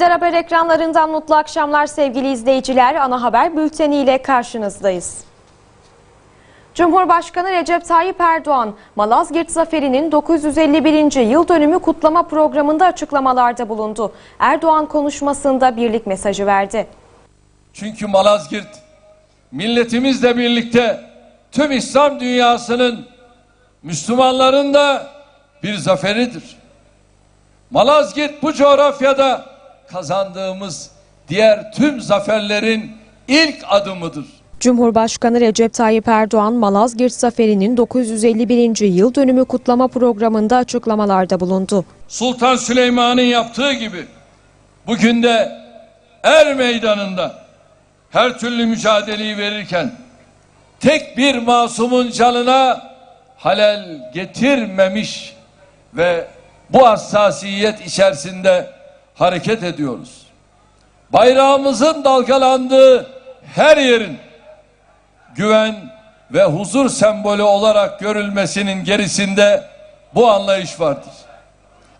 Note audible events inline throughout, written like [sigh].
Lider Haber ekranlarından mutlu akşamlar sevgili izleyiciler. Ana haber bülteni ile karşınızdayız. Cumhurbaşkanı Recep Tayyip Erdoğan, Malazgirt Zaferi'nin 951. yıl dönümü kutlama programında açıklamalarda bulundu. Erdoğan konuşmasında birlik mesajı verdi. Çünkü Malazgirt milletimizle birlikte tüm İslam dünyasının Müslümanların da bir zaferidir. Malazgirt bu coğrafyada kazandığımız diğer tüm zaferlerin ilk adımıdır. Cumhurbaşkanı Recep Tayyip Erdoğan, Malazgirt Zaferi'nin 951. yıl dönümü kutlama programında açıklamalarda bulundu. Sultan Süleyman'ın yaptığı gibi bugün de er meydanında her türlü mücadeleyi verirken tek bir masumun canına halel getirmemiş ve bu hassasiyet içerisinde hareket ediyoruz. Bayrağımızın dalgalandığı her yerin güven ve huzur sembolü olarak görülmesinin gerisinde bu anlayış vardır.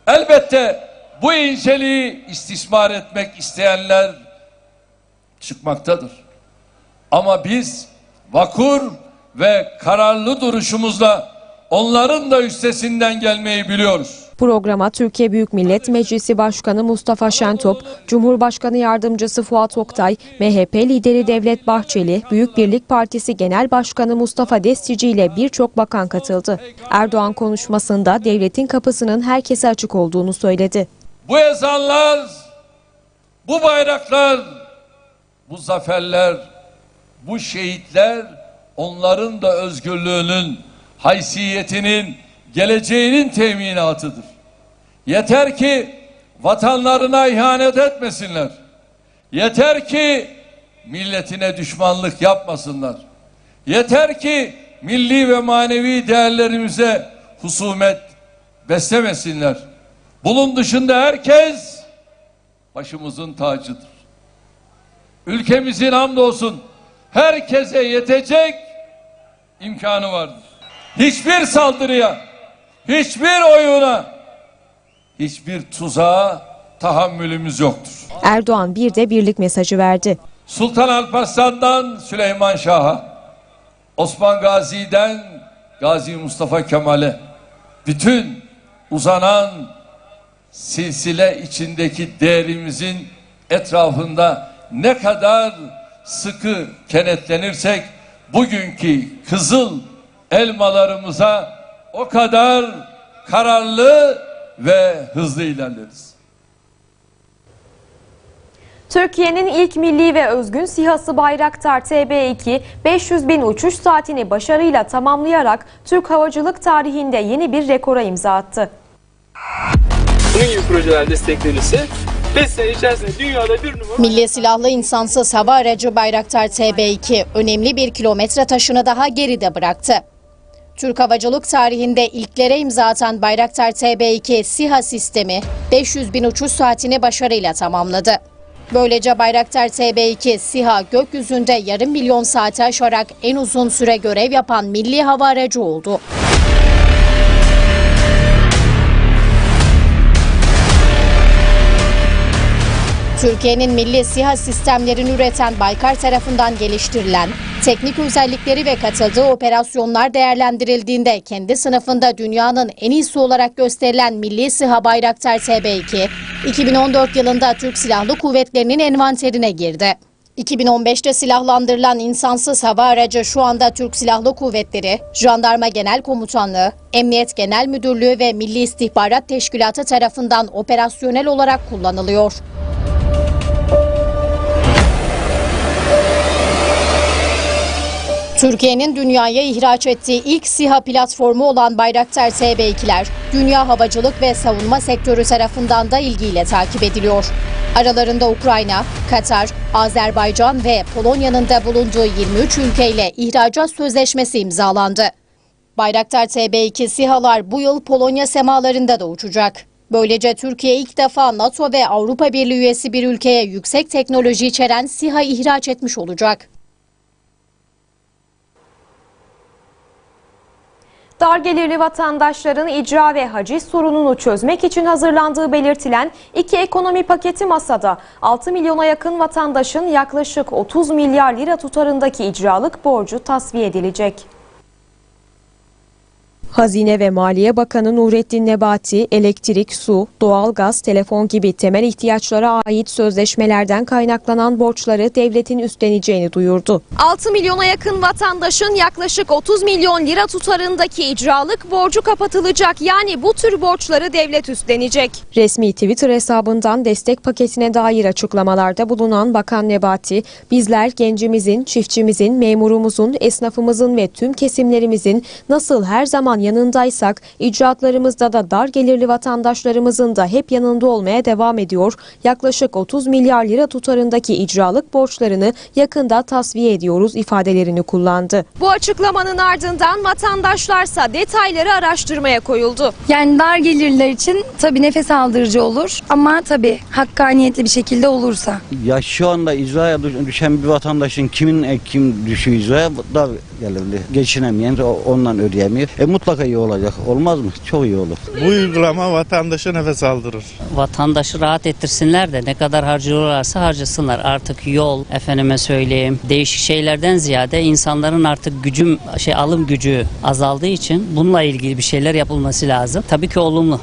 Elbette bu inceliği istismar etmek isteyenler çıkmaktadır. Ama biz vakur ve kararlı duruşumuzla onların da üstesinden gelmeyi biliyoruz. Programa Türkiye Büyük Millet Meclisi Başkanı Mustafa Şentop, Cumhurbaşkanı Yardımcısı Fuat Oktay, MHP lideri Devlet Bahçeli, Büyük Birlik Partisi Genel Başkanı Mustafa Destici ile birçok bakan katıldı. Erdoğan konuşmasında devletin kapısının herkese açık olduğunu söyledi. Bu ezanlar, bu bayraklar, bu zaferler, bu şehitler onların da özgürlüğünün, haysiyetinin, geleceğinin teminatıdır. Yeter ki vatanlarına ihanet etmesinler. Yeter ki milletine düşmanlık yapmasınlar. Yeter ki milli ve manevi değerlerimize husumet beslemesinler. Bunun dışında herkes başımızın tacıdır. Ülkemizin hamdolsun herkese yetecek imkanı vardır. Hiçbir saldırıya, hiçbir oyuna, hiçbir tuzağa tahammülümüz yoktur. Erdoğan bir de birlik mesajı verdi. Sultan Alparslan'dan Süleyman Şah'a, Osman Gazi'den Gazi Mustafa Kemal'e, bütün uzanan silsile içindeki değerimizin etrafında ne kadar sıkı kenetlenirsek bugünkü kızıl elmalarımıza o kadar kararlı ve hızlı ilerleriz. Türkiye'nin ilk milli ve özgün SİHA'sı Bayraktar TB2 500 bin uçuş saatini başarıyla tamamlayarak Türk havacılık tarihinde yeni bir rekora imza attı. Bunun gibi projeler desteklenirse 5 sene içerisinde dünyada bir numara Milli silahlı insansız hava aracı Bayraktar TB2 önemli bir kilometre taşını daha geride bıraktı. Türk havacılık tarihinde ilklere imza atan Bayraktar TB2 SİHA sistemi 500 bin uçuş saatini başarıyla tamamladı. Böylece Bayraktar TB2 SİHA gökyüzünde yarım milyon saati aşarak en uzun süre görev yapan milli hava aracı oldu. Türkiye'nin milli SİHA sistemlerini üreten Baykar tarafından geliştirilen, teknik özellikleri ve katıldığı operasyonlar değerlendirildiğinde kendi sınıfında dünyanın en iyisi olarak gösterilen Milli SİHA Bayraktar TB2, 2014 yılında Türk Silahlı Kuvvetleri'nin envanterine girdi. 2015'te silahlandırılan insansız hava aracı şu anda Türk Silahlı Kuvvetleri, Jandarma Genel Komutanlığı, Emniyet Genel Müdürlüğü ve Milli İstihbarat Teşkilatı tarafından operasyonel olarak kullanılıyor. Türkiye'nin dünyaya ihraç ettiği ilk SİHA platformu olan Bayraktar TB2'ler, dünya havacılık ve savunma sektörü tarafından da ilgiyle takip ediliyor. Aralarında Ukrayna, Katar, Azerbaycan ve Polonya'nın da bulunduğu 23 ülkeyle ihracat sözleşmesi imzalandı. Bayraktar TB2 SİHA'lar bu yıl Polonya semalarında da uçacak. Böylece Türkiye ilk defa NATO ve Avrupa Birliği üyesi bir ülkeye yüksek teknoloji içeren SİHA ihraç etmiş olacak. Dar gelirli vatandaşların icra ve haciz sorununu çözmek için hazırlandığı belirtilen iki ekonomi paketi masada. 6 milyona yakın vatandaşın yaklaşık 30 milyar lira tutarındaki icralık borcu tasfiye edilecek. Hazine ve Maliye Bakanı Nurettin Nebati, elektrik, su, doğalgaz, telefon gibi temel ihtiyaçlara ait sözleşmelerden kaynaklanan borçları devletin üstleneceğini duyurdu. 6 milyona yakın vatandaşın yaklaşık 30 milyon lira tutarındaki icralık borcu kapatılacak. Yani bu tür borçları devlet üstlenecek. Resmi Twitter hesabından destek paketine dair açıklamalarda bulunan Bakan Nebati, bizler gencimizin, çiftçimizin, memurumuzun, esnafımızın ve tüm kesimlerimizin nasıl her zaman yanındaysak, icraatlarımızda da dar gelirli vatandaşlarımızın da hep yanında olmaya devam ediyor. Yaklaşık 30 milyar lira tutarındaki icralık borçlarını yakında tasfiye ediyoruz ifadelerini kullandı. Bu açıklamanın ardından vatandaşlarsa detayları araştırmaya koyuldu. Yani dar gelirler için tabii nefes aldırıcı olur ama tabii hakkaniyetli bir şekilde olursa. Ya şu anda icraya düş- düşen bir vatandaşın kimin kim düşüyor icraya dar gelirli. Geçinemeyen ondan ödeyemiyor. E mutlaka iyi olacak. Olmaz mı? Çok iyi olur. Bu uygulama vatandaşa nefes aldırır. vatandaşı rahat ettirsinler de ne kadar harcıyorlarsa harcasınlar. Artık yol, efendime söyleyeyim, değişik şeylerden ziyade insanların artık gücüm şey alım gücü azaldığı için bununla ilgili bir şeyler yapılması lazım. Tabii ki olumlu.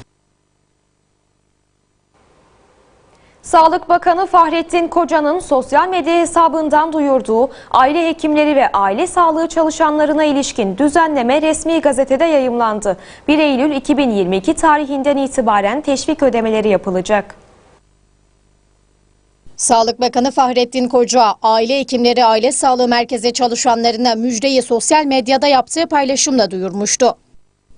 Sağlık Bakanı Fahrettin Koca'nın sosyal medya hesabından duyurduğu aile hekimleri ve aile sağlığı çalışanlarına ilişkin düzenleme resmi gazetede yayımlandı. 1 Eylül 2022 tarihinden itibaren teşvik ödemeleri yapılacak. Sağlık Bakanı Fahrettin Koca, aile hekimleri aile sağlığı merkezi çalışanlarına müjdeyi sosyal medyada yaptığı paylaşımla duyurmuştu.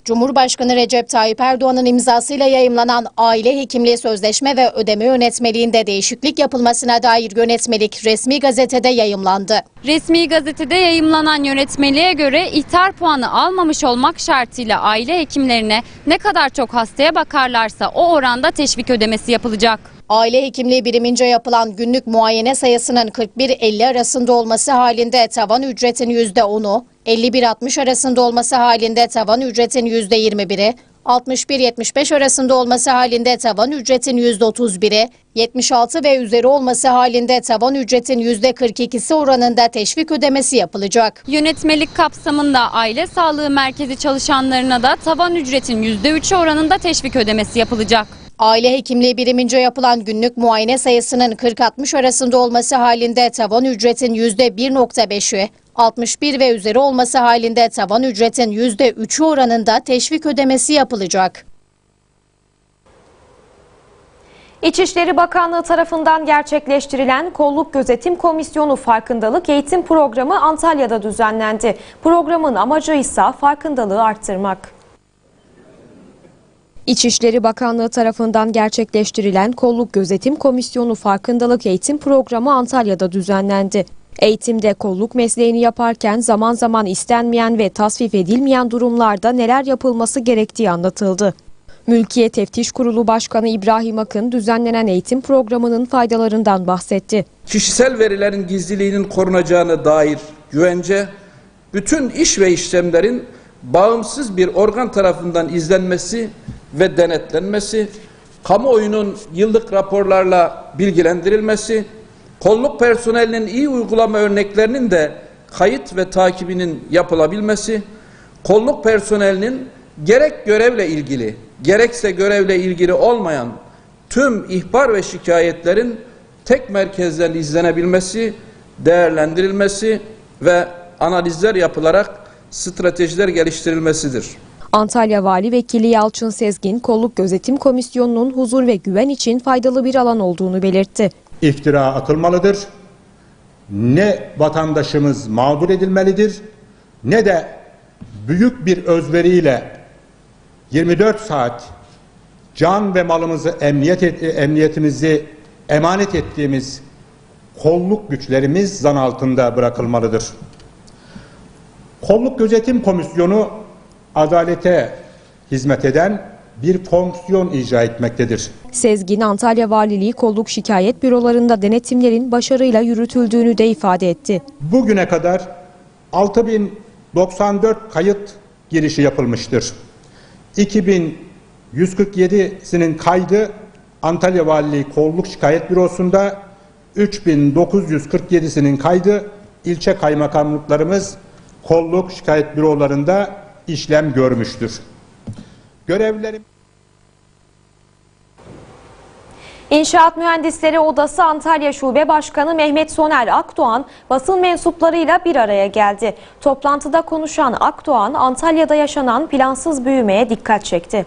Cumhurbaşkanı Recep Tayyip Erdoğan'ın imzasıyla yayımlanan aile hekimliği sözleşme ve ödeme yönetmeliğinde değişiklik yapılmasına dair yönetmelik resmi gazetede yayımlandı. Resmi gazetede yayımlanan yönetmeliğe göre ihtar puanı almamış olmak şartıyla aile hekimlerine ne kadar çok hastaya bakarlarsa o oranda teşvik ödemesi yapılacak. Aile hekimliği birimince yapılan günlük muayene sayısının 41-50 arasında olması halinde tavan ücretin %10'u, 51-60 arasında olması halinde tavan ücretin %21'i, 61-75 arasında olması halinde tavan ücretin %31'i, 76 ve üzeri olması halinde tavan ücretin %42'si oranında teşvik ödemesi yapılacak. Yönetmelik kapsamında aile sağlığı merkezi çalışanlarına da tavan ücretin %3'ü oranında teşvik ödemesi yapılacak. Aile hekimliği birimince yapılan günlük muayene sayısının 40-60 arasında olması halinde tavan ücretin %1.5'ü, 61 ve üzeri olması halinde tavan ücretin %3'ü oranında teşvik ödemesi yapılacak. İçişleri Bakanlığı tarafından gerçekleştirilen Kolluk Gözetim Komisyonu Farkındalık Eğitim Programı Antalya'da düzenlendi. Programın amacı ise farkındalığı arttırmak. İçişleri Bakanlığı tarafından gerçekleştirilen Kolluk Gözetim Komisyonu Farkındalık Eğitim Programı Antalya'da düzenlendi. Eğitimde kolluk mesleğini yaparken zaman zaman istenmeyen ve tasvip edilmeyen durumlarda neler yapılması gerektiği anlatıldı. Mülkiye Teftiş Kurulu Başkanı İbrahim Akın düzenlenen eğitim programının faydalarından bahsetti. kişisel verilerin gizliliğinin korunacağına dair güvence, bütün iş ve işlemlerin bağımsız bir organ tarafından izlenmesi ve denetlenmesi, kamuoyunun yıllık raporlarla bilgilendirilmesi, kolluk personelinin iyi uygulama örneklerinin de kayıt ve takibinin yapılabilmesi, kolluk personelinin gerek görevle ilgili gerekse görevle ilgili olmayan tüm ihbar ve şikayetlerin tek merkezden izlenebilmesi, değerlendirilmesi ve analizler yapılarak stratejiler geliştirilmesidir. Antalya Vali Vekili Yalçın Sezgin, Kolluk Gözetim Komisyonu'nun huzur ve güven için faydalı bir alan olduğunu belirtti. iftira atılmalıdır. Ne vatandaşımız mağdur edilmelidir ne de büyük bir özveriyle 24 saat can ve malımızı emniyet et- emniyetimizi emanet ettiğimiz kolluk güçlerimiz zan altında bırakılmalıdır. Kolluk Gözetim Komisyonu adalete hizmet eden bir fonksiyon icra etmektedir. Sezgin, Antalya Valiliği kolluk şikayet bürolarında denetimlerin başarıyla yürütüldüğünü de ifade etti. Bugüne kadar 6094 kayıt girişi yapılmıştır. 2147'sinin kaydı Antalya Valiliği Kolluk Şikayet Bürosu'nda, 3947'sinin kaydı ilçe kaymakamlıklarımız kolluk şikayet bürolarında işlem görmüştür. Görevlerim İnşaat Mühendisleri Odası Antalya Şube Başkanı Mehmet Soner Akdoğan basın mensuplarıyla bir araya geldi. Toplantıda konuşan Akdoğan, Antalya'da yaşanan plansız büyümeye dikkat çekti.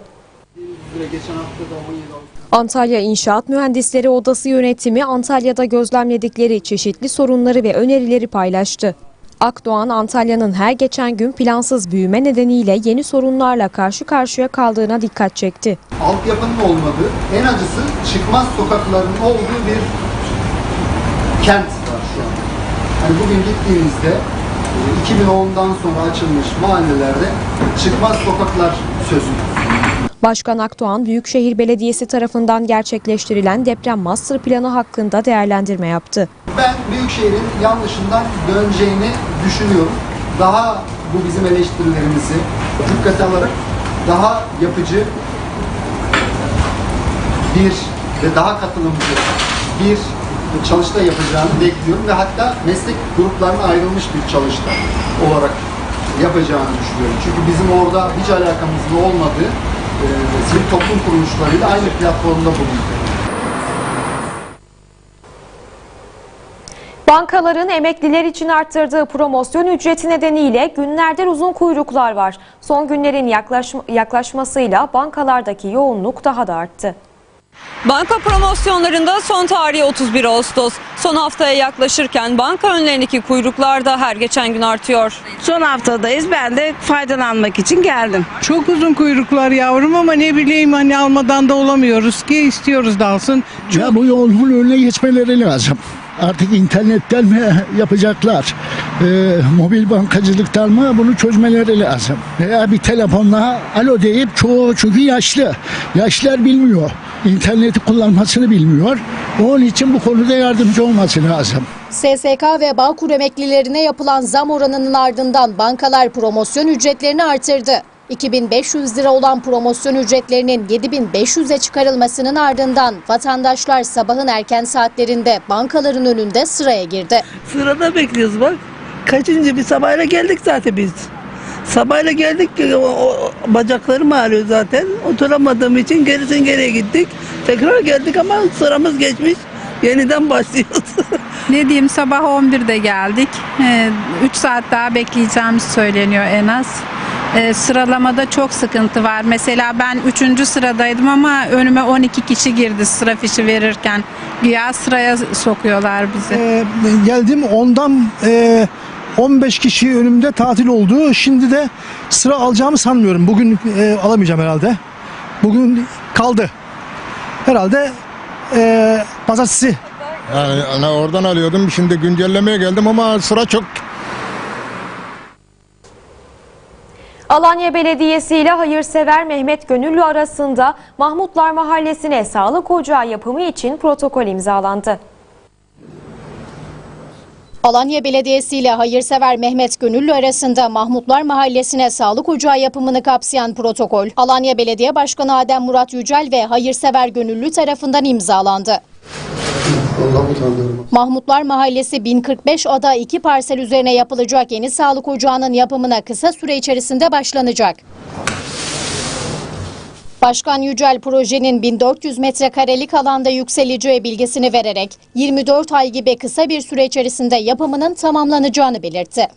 Antalya İnşaat Mühendisleri Odası yönetimi Antalya'da gözlemledikleri çeşitli sorunları ve önerileri paylaştı. Akdoğan, Antalya'nın her geçen gün plansız büyüme nedeniyle yeni sorunlarla karşı karşıya kaldığına dikkat çekti. altyapının olmadığı, en acısı çıkmaz sokakların olduğu bir kent var şu an. Yani bugün gittiğinizde e, 2010'dan sonra açılmış mahallelerde çıkmaz sokaklar söz konusu. Başkan Akdoğan, Büyükşehir Belediyesi tarafından gerçekleştirilen deprem master planı hakkında değerlendirme yaptı. Ben Büyükşehir'in yanlışından döneceğini düşünüyorum. Daha bu bizim eleştirilerimizi dikkate alarak daha yapıcı bir ve daha katılımcı bir çalışta yapacağını bekliyorum ve hatta meslek gruplarına ayrılmış bir çalışta olarak yapacağını düşünüyorum. Çünkü bizim orada hiç alakamızın olmadığı sivil toplum kuruluşlarıyla aynı platformda bulunduk. Bankaların emekliler için arttırdığı promosyon ücreti nedeniyle günlerdir uzun kuyruklar var. Son günlerin yaklaşma- yaklaşmasıyla bankalardaki yoğunluk daha da arttı. Banka promosyonlarında son tarihi 31 Ağustos. Son haftaya yaklaşırken banka önlerindeki kuyruklar da her geçen gün artıyor. Son haftadayız. Ben de faydalanmak için geldim. Çok uzun kuyruklar yavrum ama ne bileyim hani almadan da olamıyoruz ki istiyoruz da alsın. Ya bu yolun önüne geçmeleri lazım. Artık internetten mi [laughs] yapacaklar? Ee, mobil bankacılıktan mı bunu çözmeleri lazım. Veya bir telefonla alo deyip çoğu çünkü yaşlı. Yaşlılar bilmiyor. İnterneti kullanmasını bilmiyor. Onun için bu konuda yardımcı olması lazım. SSK ve Bağkur emeklilerine yapılan zam oranının ardından bankalar promosyon ücretlerini artırdı. 2500 lira olan promosyon ücretlerinin 7500'e çıkarılmasının ardından vatandaşlar sabahın erken saatlerinde bankaların önünde sıraya girdi. Sırada bekliyoruz bak. Kaçıncı bir sabahla geldik zaten biz. Sabahla geldik ki o, o, bacaklarım ağrıyor zaten. Oturamadığım için gerisin geriye gittik. Tekrar geldik ama sıramız geçmiş. Yeniden başlıyoruz. [laughs] Ne diyeyim sabah 11'de geldik. 3 saat daha bekleyeceğimiz söyleniyor en az. Ee, sıralamada çok sıkıntı var. Mesela ben 3. sıradaydım ama önüme 12 kişi girdi sıra fişi verirken. Güya sıraya sokuyorlar bizi. Ee, geldim ondan e, 15 kişi önümde tatil oldu. Şimdi de sıra alacağımı sanmıyorum. Bugün e, alamayacağım herhalde. Bugün kaldı. Herhalde e, pazartesi. Yani oradan alıyordum. Şimdi güncellemeye geldim ama sıra çok Alanya Belediyesi ile hayırsever Mehmet Gönüllü arasında Mahmutlar Mahallesi'ne sağlık ocağı yapımı için protokol imzalandı. Alanya Belediyesi ile hayırsever Mehmet Gönüllü arasında Mahmutlar Mahallesi'ne sağlık ocağı yapımını kapsayan protokol, Alanya Belediye Başkanı Adem Murat Yücel ve hayırsever Gönüllü tarafından imzalandı. Mahmutlar Mahallesi 1045 ada iki parsel üzerine yapılacak yeni sağlık ocağının yapımına kısa süre içerisinde başlanacak. Başkan Yücel projenin 1400 metrekarelik alanda yükseleceği bilgisini vererek 24 ay gibi kısa bir süre içerisinde yapımının tamamlanacağını belirtti.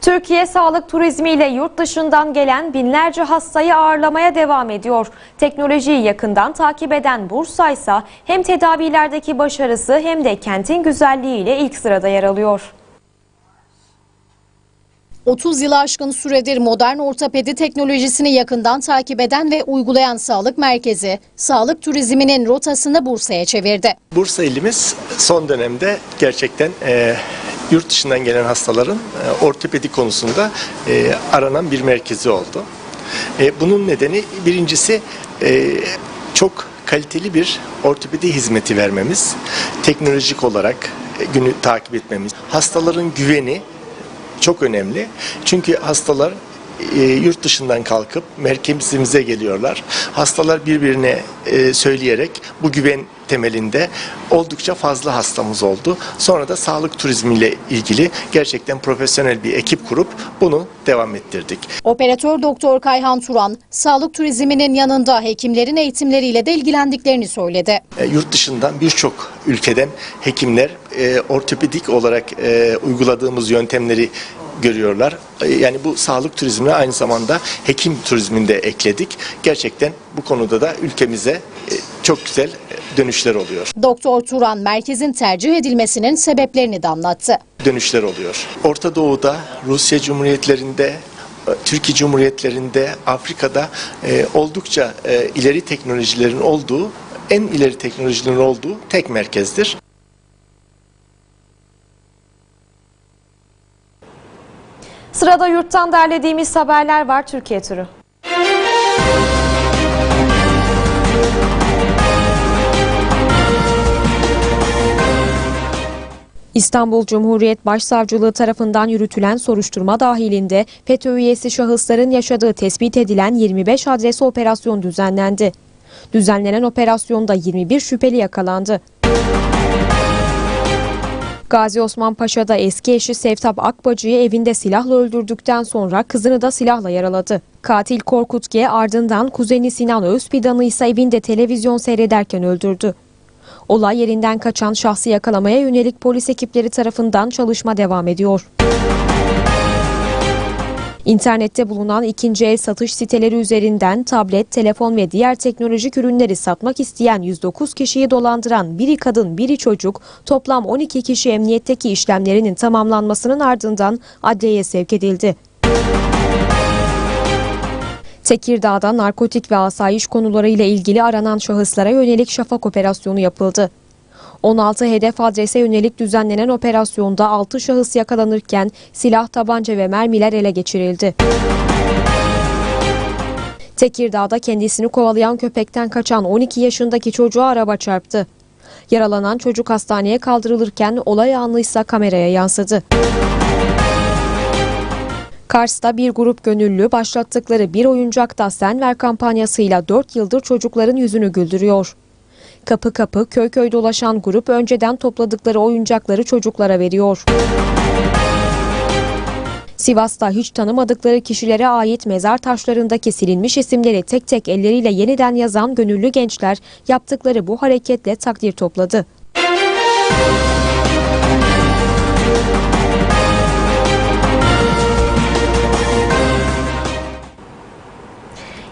Türkiye sağlık turizmiyle yurt dışından gelen binlerce hastayı ağırlamaya devam ediyor. Teknolojiyi yakından takip eden Bursa ise hem tedavilerdeki başarısı hem de kentin güzelliğiyle ilk sırada yer alıyor. 30 yılı aşkın süredir modern ortopedi teknolojisini yakından takip eden ve uygulayan sağlık merkezi, sağlık turizminin rotasını Bursa'ya çevirdi. Bursa ilimiz son dönemde gerçekten e, yurt dışından gelen hastaların e, ortopedi konusunda e, aranan bir merkezi oldu. E, bunun nedeni birincisi e, çok kaliteli bir ortopedi hizmeti vermemiz, teknolojik olarak e, günü takip etmemiz, hastaların güveni çok önemli. Çünkü hastalar e, yurt dışından kalkıp merkezimize geliyorlar. Hastalar birbirine e, söyleyerek bu güven temelinde oldukça fazla hastamız oldu. Sonra da sağlık turizmiyle ilgili gerçekten profesyonel bir ekip kurup bunu devam ettirdik. Operatör Doktor Kayhan Turan, sağlık turizminin yanında hekimlerin eğitimleriyle de ilgilendiklerini söyledi. E, yurt dışından birçok ülkeden hekimler e, ortopedik olarak e, uyguladığımız yöntemleri görüyorlar. E, Yani bu sağlık turizmine aynı zamanda hekim turizminde ekledik. Gerçekten bu konuda da ülkemize e, çok güzel dönüşler oluyor. Doktor Turan merkezin tercih edilmesinin sebeplerini de anlattı. Dönüşler oluyor. Orta Doğu'da, Rusya Cumhuriyetlerinde, e, Türkiye Cumhuriyetlerinde, Afrika'da e, oldukça e, ileri teknolojilerin olduğu, en ileri teknolojilerin olduğu tek merkezdir. Sırada yurttan derlediğimiz haberler var Türkiye turu. İstanbul Cumhuriyet Başsavcılığı tarafından yürütülen soruşturma dahilinde FETÖ üyesi şahısların yaşadığı tespit edilen 25 adrese operasyon düzenlendi. Düzenlenen operasyonda 21 şüpheli yakalandı. Gazi Osman Paşa'da eski eşi Sevtap Akbacı'yı evinde silahla öldürdükten sonra kızını da silahla yaraladı. Katil Korkut G ardından kuzeni Sinan Özfidan'ı ise evinde televizyon seyrederken öldürdü. Olay yerinden kaçan şahsı yakalamaya yönelik polis ekipleri tarafından çalışma devam ediyor. İnternette bulunan ikinci el satış siteleri üzerinden tablet, telefon ve diğer teknolojik ürünleri satmak isteyen 109 kişiyi dolandıran biri kadın biri çocuk toplam 12 kişi emniyetteki işlemlerinin tamamlanmasının ardından adliyeye sevk edildi. Tekirdağ'da narkotik ve asayiş konularıyla ilgili aranan şahıslara yönelik şafak operasyonu yapıldı. 16 hedef adrese yönelik düzenlenen operasyonda 6 şahıs yakalanırken silah, tabanca ve mermiler ele geçirildi. Tekirdağ'da kendisini kovalayan köpekten kaçan 12 yaşındaki çocuğa araba çarptı. Yaralanan çocuk hastaneye kaldırılırken olay anı ise kameraya yansıdı. Kars'ta bir grup gönüllü başlattıkları Bir Oyuncakta Sen Ver kampanyasıyla 4 yıldır çocukların yüzünü güldürüyor. Kapı kapı köy köy dolaşan grup önceden topladıkları oyuncakları çocuklara veriyor. Sivas'ta hiç tanımadıkları kişilere ait mezar taşlarındaki silinmiş isimleri tek tek elleriyle yeniden yazan gönüllü gençler yaptıkları bu hareketle takdir topladı.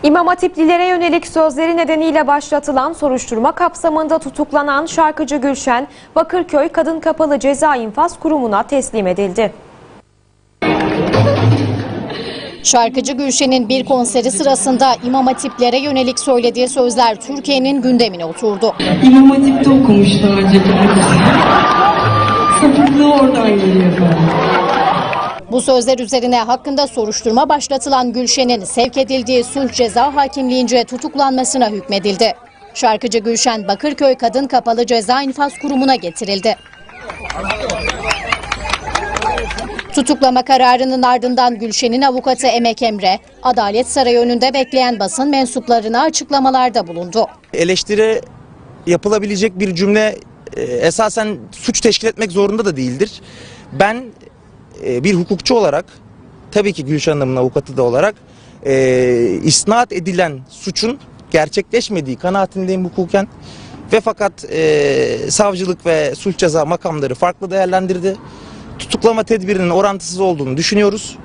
İmam Hatiplilere yönelik sözleri nedeniyle başlatılan soruşturma kapsamında tutuklanan şarkıcı Gülşen, Bakırköy Kadın Kapalı Ceza İnfaz Kurumu'na teslim edildi. Şarkıcı Gülşen'in bir konseri sırasında İmam Hatiplere yönelik söylediği sözler Türkiye'nin gündemine oturdu. İmam Hatip'te okumuş daha önce kendisi. Sapıklığı oradan geliyor Bu sözler üzerine hakkında soruşturma başlatılan Gülşen'in sevk edildiği sulh ceza hakimliğince tutuklanmasına hükmedildi. Şarkıcı Gülşen Bakırköy Kadın Kapalı Ceza İnfaz Kurumu'na getirildi. Tutuklama kararının ardından Gülşen'in avukatı Emek Emre, Adalet Sarayı önünde bekleyen basın mensuplarına açıklamalarda bulundu. eleştiri yapılabilecek bir cümle e, esasen suç teşkil etmek zorunda da değildir. Ben e, bir hukukçu olarak tabii ki Gülşen Hanım'ın avukatı da olarak e, isnat edilen suçun gerçekleşmediği kanaatindeyim hukuken ve fakat e, savcılık ve suç ceza makamları farklı değerlendirdi. Tutuklama tedbirinin orantısız olduğunu düşünüyoruz.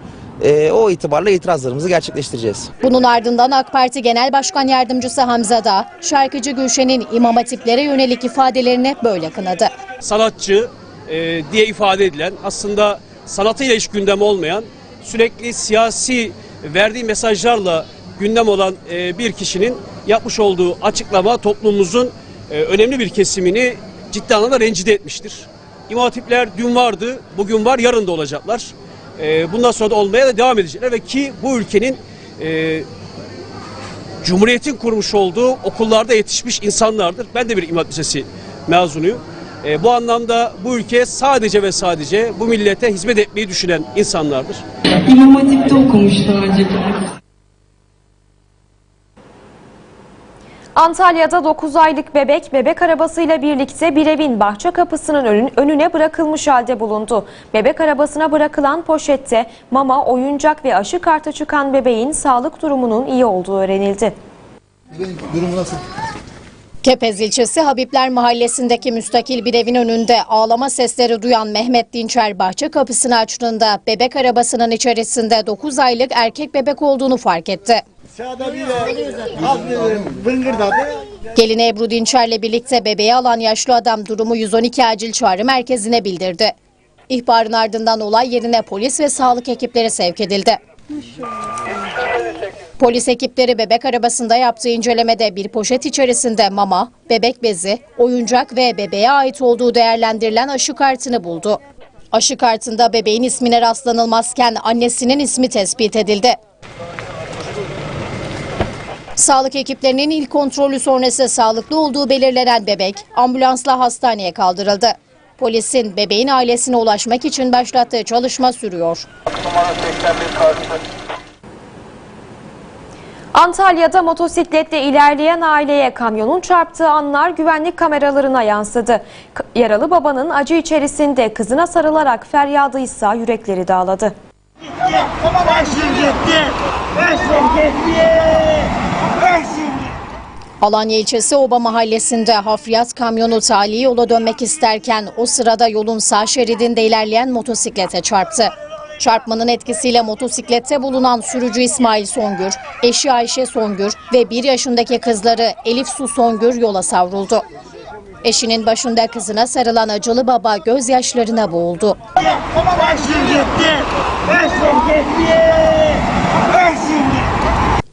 E, o itibarla itirazlarımızı gerçekleştireceğiz. Bunun ardından AK Parti Genel Başkan Yardımcısı Hamza da şarkıcı Gülşen'in İmam Hatiplere yönelik ifadelerini böyle kınadı. sanatçı e, diye ifade edilen aslında sanatıyla hiç gündem olmayan sürekli siyasi verdiği mesajlarla gündem olan e, bir kişinin yapmış olduğu açıklama toplumumuzun e, önemli bir kesimini ciddi anlamda rencide etmiştir. İmam Hatipler dün vardı, bugün var, yarın da olacaklar. E, bundan sonra da olmaya da devam edecekler ve ki bu ülkenin e, Cumhuriyet'in kurmuş olduğu okullarda yetişmiş insanlardır. Ben de bir İmam Hatip Lisesi mezunuyum. E, bu anlamda bu ülke sadece ve sadece bu millete hizmet etmeyi düşünen insanlardır. İmam Hatip'te okumuş daha önceki herkes. Antalya'da 9 aylık bebek bebek arabasıyla birlikte bir evin bahçe kapısının önün- önüne bırakılmış halde bulundu. Bebek arabasına bırakılan poşette mama, oyuncak ve aşı kartı çıkan bebeğin sağlık durumunun iyi olduğu öğrenildi. Durumu nasıl? Kepez ilçesi Habibler Mahallesi'ndeki müstakil bir evin önünde ağlama sesleri duyan Mehmet Dinçer bahçe kapısını açtığında bebek arabasının içerisinde 9 aylık erkek bebek olduğunu fark etti. Gelini Ebru Dinçer'le birlikte bebeği alan yaşlı adam durumu 112 acil çağrı merkezine bildirdi. İhbarın ardından olay yerine polis ve sağlık ekipleri sevk edildi. Polis ekipleri bebek arabasında yaptığı incelemede bir poşet içerisinde mama, bebek bezi, oyuncak ve bebeğe ait olduğu değerlendirilen aşı kartını buldu. Aşı kartında bebeğin ismine rastlanılmazken annesinin ismi tespit edildi. Sağlık ekiplerinin ilk kontrolü sonrası sağlıklı olduğu belirlenen bebek ambulansla hastaneye kaldırıldı. Polisin bebeğin ailesine ulaşmak için başlattığı çalışma sürüyor. Antalya'da motosikletle ilerleyen aileye kamyonun çarptığı anlar güvenlik kameralarına yansıdı. K- Yaralı babanın acı içerisinde kızına sarılarak feryadıysa yürekleri dağladı. Alanya ilçesi Oba mahallesinde hafriyat kamyonu tali yola dönmek isterken o sırada yolun sağ şeridinde ilerleyen motosiklete çarptı. Çarpmanın etkisiyle motosiklette bulunan sürücü İsmail Songür, eşi Ayşe Songür ve bir yaşındaki kızları Elif Su Songür yola savruldu. Eşinin başında kızına sarılan acılı baba gözyaşlarına boğuldu.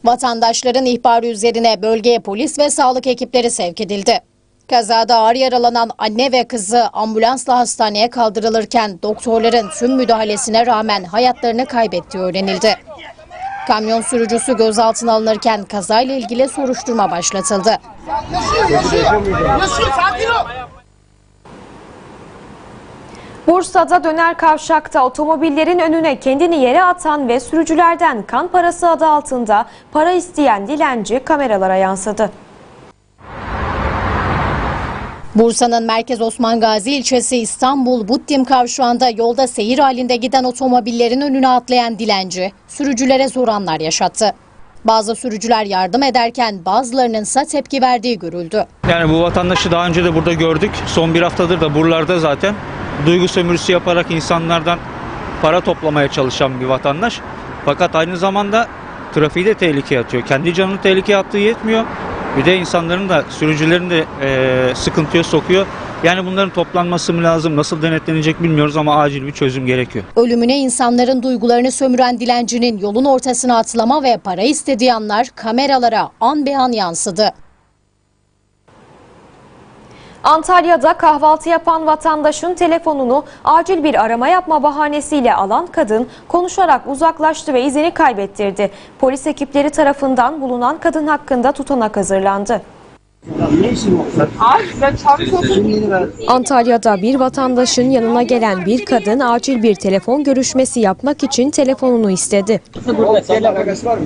Vatandaşların ihbarı üzerine bölgeye polis ve sağlık ekipleri sevk edildi. Kazada ağır yaralanan anne ve kızı ambulansla hastaneye kaldırılırken doktorların tüm müdahalesine rağmen hayatlarını kaybettiği öğrenildi. Kamyon sürücüsü gözaltına alınırken kazayla ilgili soruşturma başlatıldı. Bursa'da döner kavşakta otomobillerin önüne kendini yere atan ve sürücülerden kan parası adı altında para isteyen dilenci kameralara yansıdı. Bursa'nın Merkez Osman Gazi ilçesi İstanbul Buttim kavşağında yolda seyir halinde giden otomobillerin önüne atlayan dilenci sürücülere zor anlar yaşattı. Bazı sürücüler yardım ederken bazılarının ise tepki verdiği görüldü. Yani bu vatandaşı daha önce de burada gördük. Son bir haftadır da buralarda zaten. Duygu sömürüsü yaparak insanlardan para toplamaya çalışan bir vatandaş. Fakat aynı zamanda trafiği de tehlikeye atıyor. Kendi canını tehlikeye attığı yetmiyor. Bir de insanların da sürücülerin de eee, sıkıntıya sokuyor. Yani bunların toplanması mı lazım? Nasıl denetlenecek bilmiyoruz ama acil bir çözüm gerekiyor. Ölümüne insanların duygularını sömüren dilencinin yolun ortasına atlama ve para istediği anlar kameralara an be an yansıdı. Antalya'da kahvaltı yapan vatandaşın telefonunu acil bir arama yapma bahanesiyle alan kadın konuşarak uzaklaştı ve izini kaybettirdi. Polis ekipleri tarafından bulunan kadın hakkında tutanak hazırlandı. Antalya'da bir vatandaşın yanına gelen bir kadın acil bir telefon görüşmesi yapmak için telefonunu istedi.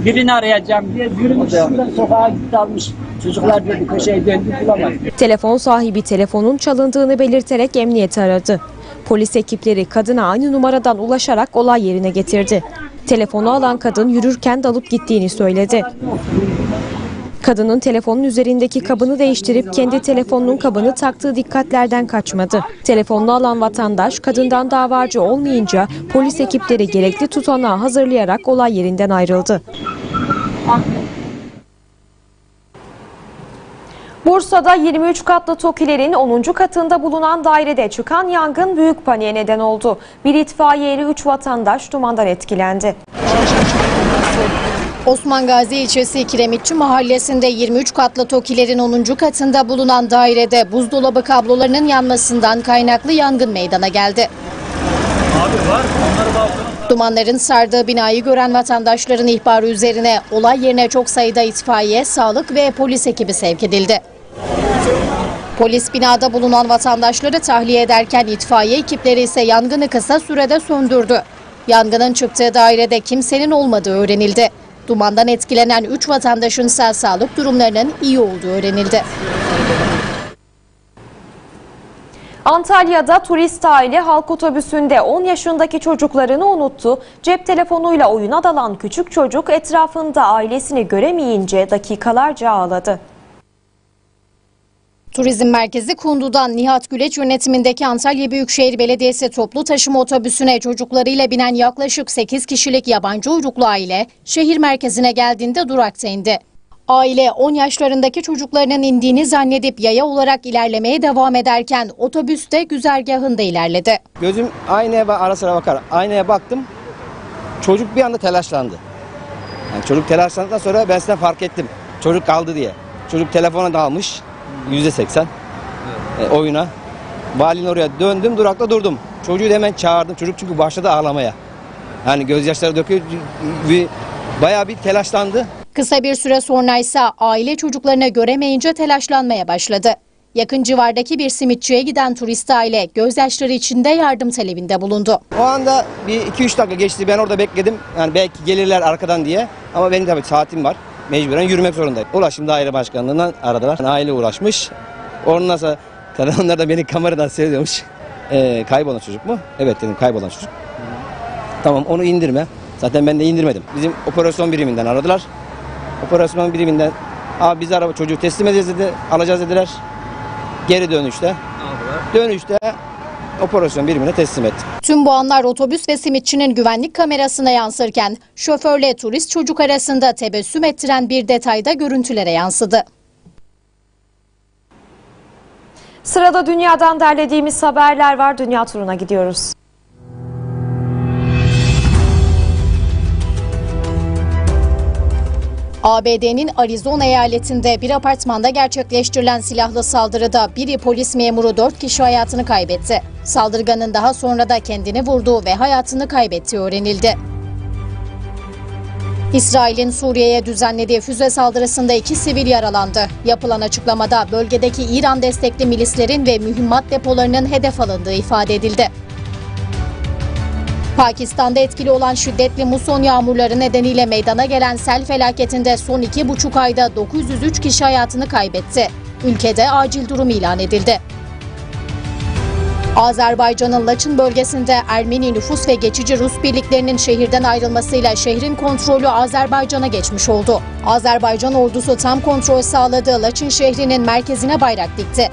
Birini arayacağım diye yürümüş şuradan sokağa gitti almış. Çocuklar dedi köşeye döndü bulamadı. Telefon sahibi telefonun çalındığını belirterek emniyeti aradı. Polis ekipleri kadına aynı numaradan ulaşarak olay yerine getirdi. Telefonu alan kadın yürürken dalıp gittiğini söyledi. Kadının telefonun üzerindeki kabını değiştirip kendi telefonunun kabını taktığı dikkatlerden kaçmadı. Telefonunu alan vatandaş kadından davacı olmayınca polis ekipleri gerekli tutanağı hazırlayarak olay yerinden ayrıldı. Bursa'da 23 katlı TOKİ'lerin 10. katında bulunan dairede çıkan yangın büyük paniğe neden oldu. Bir itfaiyeli 3 vatandaş dumandan etkilendi. Osman Gazi ilçesi Kiremitçi mahallesinde 23 katlı TOKİ'lerin 10. katında bulunan dairede buzdolabı kablolarının yanmasından kaynaklı yangın meydana geldi. Dumanların sardığı binayı gören vatandaşların ihbarı üzerine olay yerine çok sayıda itfaiye, sağlık ve polis ekibi sevk edildi. Polis binada bulunan vatandaşları tahliye ederken itfaiye ekipleri ise yangını kısa sürede söndürdü. Yangının çıktığı dairede kimsenin olmadığı öğrenildi. Dumandan etkilenen 3 vatandaşın ise sağlık durumlarının iyi olduğu öğrenildi. Antalya'da turist aile halk otobüsünde 10 yaşındaki çocuklarını unuttu. Cep telefonuyla oyuna dalan küçük çocuk etrafında ailesini göremeyince dakikalarca ağladı. Turizm Merkezi Kundu'dan Nihat Güleç yönetimindeki Antalya Büyükşehir Belediyesi toplu taşıma otobüsüne çocuklarıyla binen yaklaşık 8 kişilik yabancı uyruklu aile şehir merkezine geldiğinde durakta indi. Aile 10 yaşlarındaki çocuklarının indiğini zannedip yaya olarak ilerlemeye devam ederken otobüste güzergahında ilerledi. Gözüm aynaya ara sıra bakar. Aynaya baktım. Çocuk bir anda telaşlandı. Yani çocuk telaşlandıktan sonra ben size fark ettim. Çocuk kaldı diye. Çocuk telefona dalmış. Yüzde seksen. E, oyuna. Valinin oraya döndüm durakta durdum. Çocuğu da hemen çağırdım. Çocuk çünkü başladı ağlamaya. Yani gözyaşları döküyor. Bir, bayağı bir telaşlandı. Kısa bir süre sonra ise aile çocuklarını göremeyince telaşlanmaya başladı. Yakın civardaki bir simitçiye giden turist aile gözyaşları içinde yardım talebinde bulundu. O anda bir 2-3 dakika geçti. Ben orada bekledim. Yani belki gelirler arkadan diye. Ama benim tabii saatim var. Mecburen yürümek zorundayım. Ulaşım Daire Başkanlığı'ndan aradılar. Aile uğraşmış. Ondan sonra [laughs] tabii onlar da beni kameradan seyrediyormuş. Ee, kaybolan çocuk mu? Evet dedim kaybolan çocuk. Tamam onu indirme. Zaten ben de indirmedim. Bizim operasyon biriminden aradılar. Operasyon biriminden abi biz araba çocuğu teslim edeceğiz dedi. Alacağız dediler. Geri dönüşte. Dönüşte operasyon birimine teslim ettim. Tüm bu anlar otobüs ve simitçinin güvenlik kamerasına yansırken şoförle turist çocuk arasında tebessüm ettiren bir detayda görüntülere yansıdı. Sırada dünyadan derlediğimiz haberler var. Dünya turuna gidiyoruz. ABD'nin Arizona eyaletinde bir apartmanda gerçekleştirilen silahlı saldırıda biri polis memuru 4 kişi hayatını kaybetti. Saldırganın daha sonra da kendini vurduğu ve hayatını kaybettiği öğrenildi. İsrail'in Suriye'ye düzenlediği füze saldırısında iki sivil yaralandı. Yapılan açıklamada bölgedeki İran destekli milislerin ve mühimmat depolarının hedef alındığı ifade edildi. Pakistan'da etkili olan şiddetli muson yağmurları nedeniyle meydana gelen sel felaketinde son iki buçuk ayda 903 kişi hayatını kaybetti. Ülkede acil durum ilan edildi. Azerbaycan'ın Laçın bölgesinde Ermeni nüfus ve geçici Rus birliklerinin şehirden ayrılmasıyla şehrin kontrolü Azerbaycan'a geçmiş oldu. Azerbaycan ordusu tam kontrol sağladığı Laçın şehrinin merkezine bayrak dikti.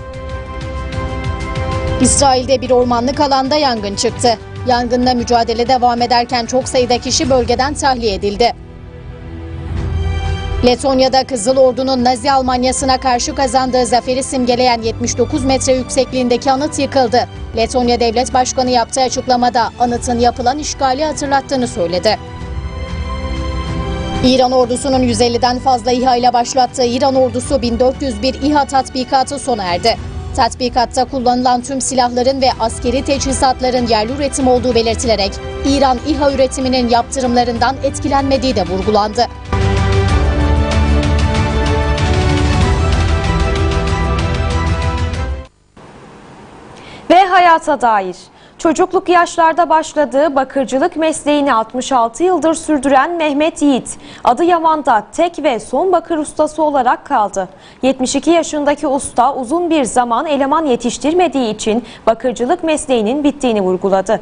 İsrail'de bir ormanlık alanda yangın çıktı. Yangınla mücadele devam ederken çok sayıda kişi bölgeden tahliye edildi. Letonya'da Kızıl Ordu'nun Nazi Almanyası'na karşı kazandığı zaferi simgeleyen 79 metre yüksekliğindeki anıt yıkıldı. Letonya Devlet Başkanı yaptığı açıklamada anıtın yapılan işgali hatırlattığını söyledi. İran ordusunun 150'den fazla İHA ile başlattığı İran ordusu 1401 İHA tatbikatı sona erdi. Tatbikatta kullanılan tüm silahların ve askeri teçhizatların yerli üretim olduğu belirtilerek İran İHA üretiminin yaptırımlarından etkilenmediği de vurgulandı. Ve hayata dair. Çocukluk yaşlarda başladığı bakırcılık mesleğini 66 yıldır sürdüren Mehmet Yiğit, Adıyaman'da tek ve son bakır ustası olarak kaldı. 72 yaşındaki usta uzun bir zaman eleman yetiştirmediği için bakırcılık mesleğinin bittiğini vurguladı.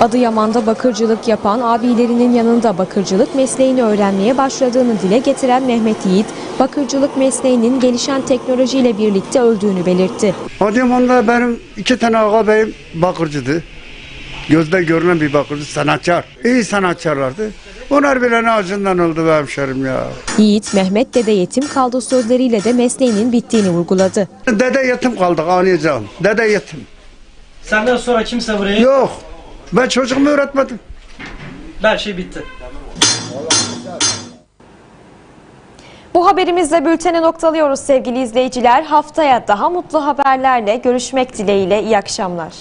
Adıyaman'da bakırcılık yapan abilerinin yanında bakırcılık mesleğini öğrenmeye başladığını dile getiren Mehmet Yiğit, bakırcılık mesleğinin gelişen teknolojiyle birlikte öldüğünü belirtti. Adıyaman'da benim iki tane ağabeyim bakırcıydı. Gözde görünen bir bakırcı, sanatçar. İyi sanatçılardı. Onlar bile ne acından oldu be hemşerim ya. Yiğit, Mehmet dede yetim kaldı sözleriyle de mesleğinin bittiğini vurguladı. Dede yetim kaldık anlayacağım. Dede yetim. Senden sonra kimse buraya Yok. Ben çocuğumu öğretmedim. her şey bitti. Bu haberimizle bülteni noktalıyoruz sevgili izleyiciler. Haftaya daha mutlu haberlerle görüşmek dileğiyle iyi akşamlar.